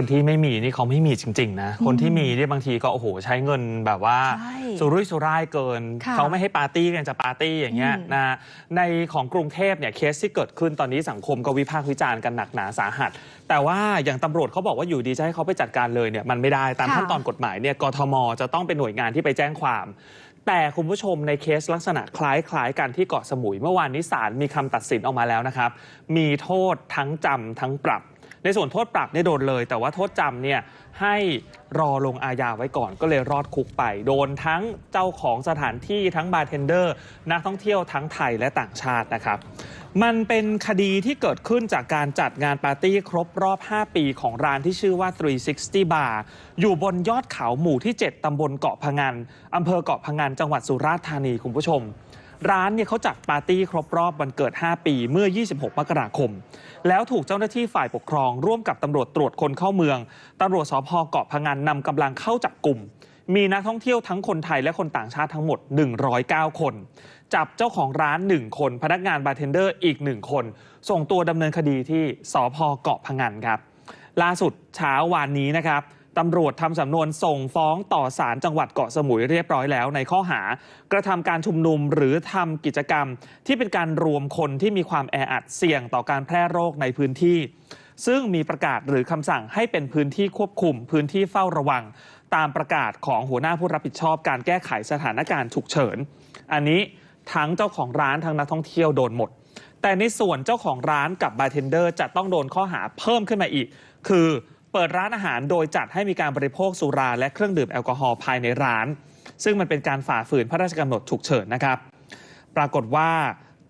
คนที่ไม่มีนี่เขาไม่มีจริง ๆ นะ คนที่มีเนี่ยบางทีก็โอ้โหใช้เงินแบบว่าใช่สุรุ่ยสุร่ายเกิน ค่ะเขาไม่ให้ปาร์ตี้กันจะปาร์ตี้อย่างเงี้ยอืมนะในของกรุงเทพเนี่ยเคสที่เกิดขึ้นตอนนี้สังคมก็วิพากษ์วิจารณ์กันหนักหนาสาหัส แต่ว่าอย่างตำรวจเขาบอกว่าอยู่ดีจะให้เขาไปจัดการเลยเนี่ยมันไม่ได้ตามค่ะ ขั้นตอนกฎหมายเนี่ยกทมจะต้องเป็นหน่วยงานที่ไปแจ้งความ แต่คุณผู้ชมในเคสลักษณะคล้ายๆกันที่เกาะสมุย เมื่อวานนี้ศาลมีคำตัดสินออกมาแล้วนะครับ มีโทษทั้งจำทั้งปรับ ในส่วนโทษปรับเนี่ยโดนเลย แต่ว่าโทษจำเนี่ยให้รอลงอาญาไว้ก่อนก็เลยรอดคุกไป โดนทั้งเจ้าของสถานที่ทั้งบาร์เทนเดอร์นักท่องเที่ยวทั้งไทยและต่างชาตินะครับ มันเป็นคดีที่เกิดขึ้นจากการจัดงานปาร์ตี้ครบรอบ 5 ปีของร้านที่ชื่อว่า 360 Bar อยู่บนยอดเขาหมู่ที่ 7 ตำบลเกาะพะงันอำเภอเกาะพะงันจังหวัดสุราษฎร์ธานีคุณผู้ชม ร้านเนี่ยเขาจัดปาร์ตี้ครบรอบวันเกิด 5 ปีเมื่อ 26 มกราคม แล้วถูกเจ้าหน้าที่ฝ่ายปกครอง ร่วมกับตำรวจตรวจคนเข้าเมืองตำรวจสพเกาะพะงันนำกำลังเข้าจับกลุ่ม มีนักท่องเที่ยวทั้งคนไทยและคนต่างชาติทั้งหมด 109 คน จับเจ้าของร้าน 1 คน พนักงานบาร์เทนเดอร์อีก 1 คน ส่งตัวดำเนินคดีที่สพเกาะพะงันครับ ล่าสุดเช้าวานนี้นะครับ ตำรวจทำสำนวนส่งฟ้องต่อศาลจังหวัดเกาะสมุยเรียบร้อยแล้ว ในข้อหา กระทำการชุมนุมหรือทำกิจกรรม ที่เป็นการรวมคนที่มีความแออัดเสี่ยงต่อการแพร่โรคในพื้นที่ ซึ่งมีประกาศหรือคำสั่งให้เป็นพื้นที่ควบคุม พื้นที่เฝ้าระวัง ตามประกาศของหัวหน้าผู้รับผิดชอบ การแก้ไขสถานการณ์ฉุกเฉิน อันนี้ทั้งเจ้าของร้านทั้งนักท่องเที่ยวโดนหมด แต่ในส่วนเจ้าของร้านกับบาร์เทนเดอร์จะต้องโดนข้อหาเพิ่มขึ้นมาอีก คือ เปิดร้านอาหารโดยจัดให้มีการบริโภคสุราและเครื่องดื่มแอลกอฮอล์ภายในร้าน ซึ่งมันเป็นการฝ่าฝืนพระราชกำหนดฉุกเฉินนะครับ ปรากฏว่า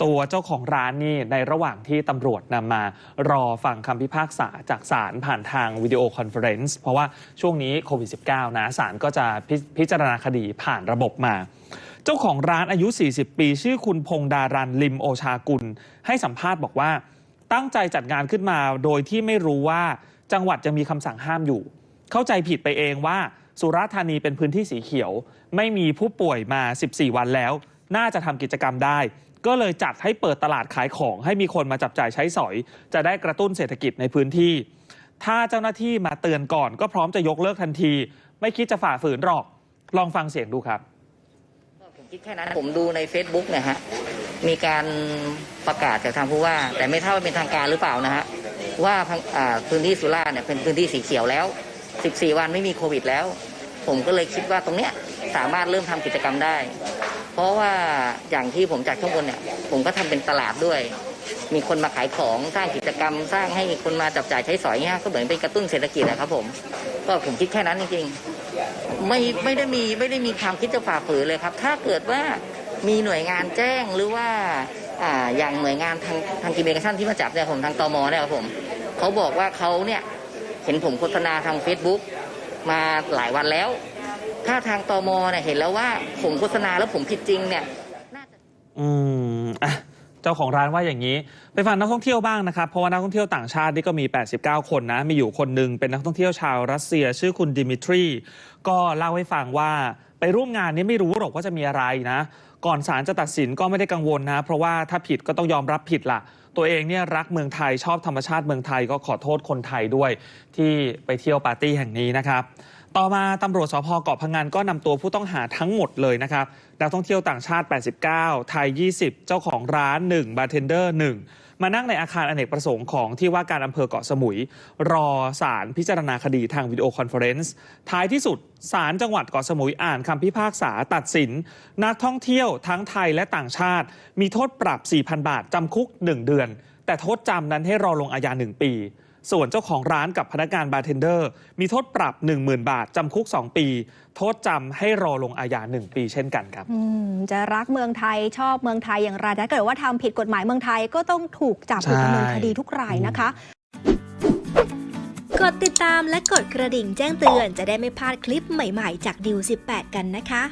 ตัวเจ้าของร้านนี่ในระหว่างที่ตำรวจนำมารอฟังคำพิพากษาจากศาลผ่านทางวิดีโอคอนเฟอเรนซ์เพราะว่าช่วงนี้โควิด -19 นะศาลก็จะพิพิจารณาคดีผ่านระบบมา เจ้าของร้านอายุ 40 ปี ชื่อคุณพงดารันลิมโอชากุล ให้สัมภาษณ์บอกว่า ตั้งใจจัดงานขึ้นมาโดยที่ไม่รู้ว่า จังหวัดจะมีคำสั่งห้ามอยู่ เข้าใจผิดไปเองว่าสุราษฎร์ธานีเป็นพื้นที่สีเขียว ไม่มีผู้ป่วยมา 14 วันแล้ว น่าจะทำกิจกรรมได้ ก็เลยจัดให้เปิดตลาดขายของ ให้มีคนมาจับจ่ายใช้สอย จะได้กระตุ้นเศรษฐกิจในพื้นที่ ถ้าเจ้าหน้าที่มาเตือนก่อน ก็พร้อมจะยกเลิกทันที ไม่คิดจะฝ่าฝืนหรอก ลองฟังเสียงดูครับผมคิดแค่นั้นผมดูใน Facebook เนี่ยฮะมีการประกาศจากทางผู้ว่า แต่ไม่เท่าเป็นทางการหรือเปล่านะฮะ ว่าพื้นที่สุราษฎร์เนี่ยเป็นพื้นที่สีเขียวแล้ว 14 วันไม่มีโควิดแล้ว ผมก็เลยคิดว่าตรงเนี้ยสามารถเริ่มทำกิจกรรมได้ เพราะว่าอย่างที่ผมจัดข้างบนเนี่ย ผมก็ทำเป็นตลาดด้วย มีคนมาขายของสร้างกิจกรรม สร้างให้คนมาจับจ่ายใช้สอยเงี้ยก็เหมือนเป็นกระตุ้นเศรษฐกิจนะครับผมก็ผมคิดแค่นั้นจริงๆไม่ไม่ได้มีไม่ได้มีความคิดจะฝ่าฝืนเลยครับ ถ้าเกิดว่า มีหน่วยงานแจ้งหรือว่าอ่าอย่างหน่วยงานทางทางกิเมกชั่นที่มาจับเนี่ยผมทางตมเนี่ยครับผมเขาบอกว่าเขาเนี่ยเห็นผมโฆษณาทาง Facebook มาหลายวันแล้ว ถ้าทางตมเนี่ยเห็นแล้วว่าผมโฆษณาแล้วผมผิดจริงเนี่ยน่าจะอืมอะเจ้าของร้านว่าอย่างนี้ ไปฟังนักท่องเที่ยวบ้างนะครับ เพราะว่านักท่องเที่ยวต่างชาตินี่ก็มี 89 คนนะ มีอยู่คนหนึ่งเป็นนักท่องเที่ยวชาวรัสเซีย ชื่อคุณดิมิทรี ก็เล่าให้ฟังว่าไปร่วมงานนี้ไม่รู้หรอกว่าจะมีอะไรนะ ก่อนศาลจะตัดสินก็ไม่ได้กังวลนะเพราะว่าถ้าผิดก็ต้องยอมรับผิดล่ะ ตัวเองเนี่ยรักเมืองไทยชอบธรรมชาติเมืองไทยก็ขอโทษคนไทยด้วยที่ไปเที่ยวปาร์ตี้แห่งนี้นะครับต่อมาตำรวจสพเกาะพะงันก็นำตัวผู้ต้องหาทั้งหมดเลยนะครับนักท่องเที่ยวต่างชาติ 89 ไทย 20 เจ้าของร้าน 1 บาร์เทนเดอร์ 1 มานั่งในอาคารอเนกประสงค์ของที่ว่าการอำเภอเกาะสมุย รอศาลพิจารณาคดีทางวิดีโอคอนเฟอเรนซ์ท้ายที่สุดศาลจังหวัดเกาะสมุยอ่านคำพิพากษาตัดสิน นักท่องเที่ยวทั้งไทยและต่างชาติ มีโทษปรับ 4,000 บาทจำคุก 1 เดือน แต่โทษจำนั้นให้รอลงอาญา 1 ปี ส่วนเจ้าของร้านกับพนักงานบาร์เทนเดอร์ มีโทษปรับ 10,000 บาทจำคุก 2 ปี โทษจำให้รอลงอาญา 1 ปีเช่นกันครับจะรักเมืองไทยชอบเมืองไทยอย่างไรถ้าเกิดว่าทำผิดกฎหมายเมืองไทยก็ต้องถูกจับถูกดำเนินคดีทุกรายนะคะกดติดตามและกดกระดิ่งแจ้งเตือนจะได้ไม่พลาดคลิปใหม่ๆ จากดิว18 กันนะคะ